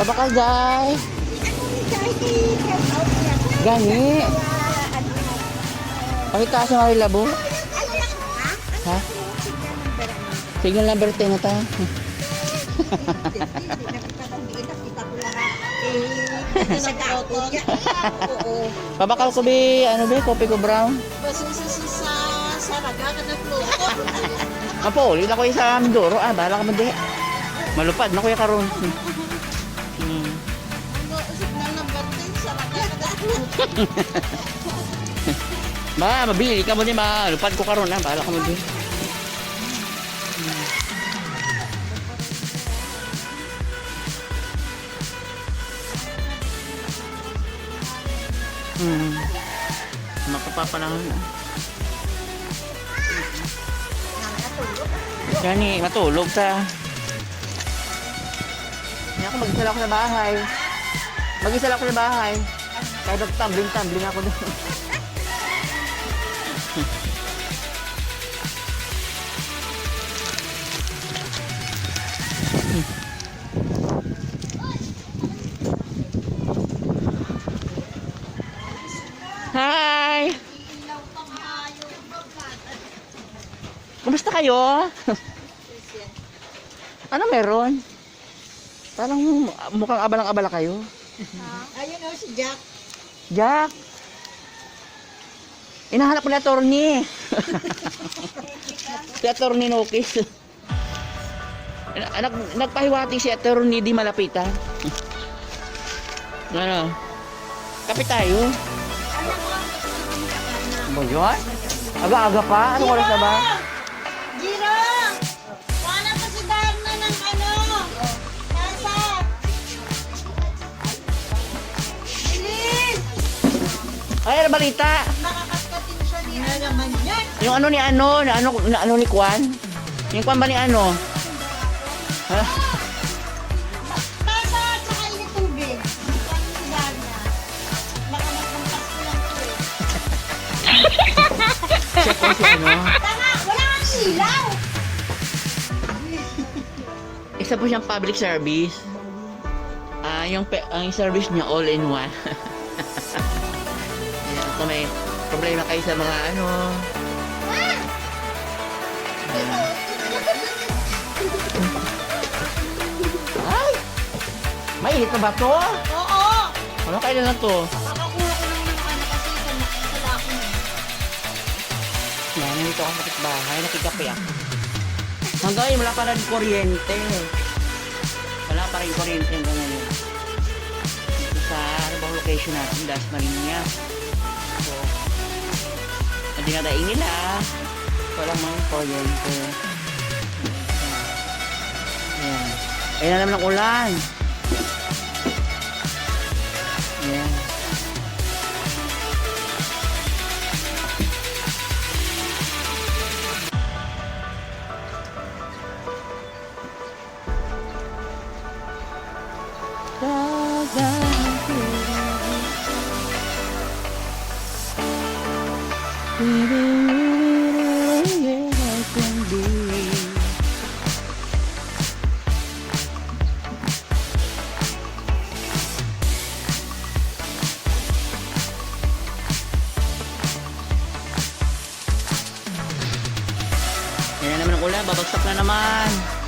Pabakal, guys. Gani. Pakita sa mga labo. Ha? Signal number 10 na ta. Pabakal ko bi, ano bi, kopi ko brown. Apo, ulit ako sa Mindoro. Ah, bahala ka mo di. Malupad na kuya karon. Hmm. Ma, mabili ka mo di ma. Lupad ko karon ah, bahala ka mo di. Hmm. Mapapapanahon na. Gani, matulog ta. Ako mag-isa ako sa bahay. Mag-isa lang ako sa bahay. Kahit nag-tumbling-tumbling ako doon. Hi! Kumusta kayo? ano meron? Parang mukhang abalang-abala kayo. Ayun o si Jack. Jack! Inahanap ko na attorney. si attorney Nokis. Nag, nagpahiwati si attorney di malapitan. ano? Kapit tayo. Ba yun? Aga-aga pa? Anong oras na ba? Ay, ano balita? Nakakatkatin siya ni Ano naman yan? Yung ano ni ano, na ano, na ano ni Kwan? Yung Kwan ba ni ano? Ha? Nasa at saka tubig. Yan Darna. Baka magkampas ko eh. Check ko si ano. Tama! Wala kang ilaw! Isa po siyang public service. Ah, yung pe- ang service niya all in one. Kung may problema kayo sa mga ano. Ay! Mainit na ba to? Oo! Ano kailan na to? Nakakuha ko lang ng ano kasi sa nakikita ko na. Yan, nandito ako sa bahay, nakikape ako. Hanggang wala pa rin kuryente. Wala pa rin kuryente hanggang ngayon. Dito sa, ano bang location natin, Das Marinas. Hindi na daing nila. Walang mga kuryente. Ayan. Ayan na naman ang ulan. Yan na naman ang ulan, babagsak na naman.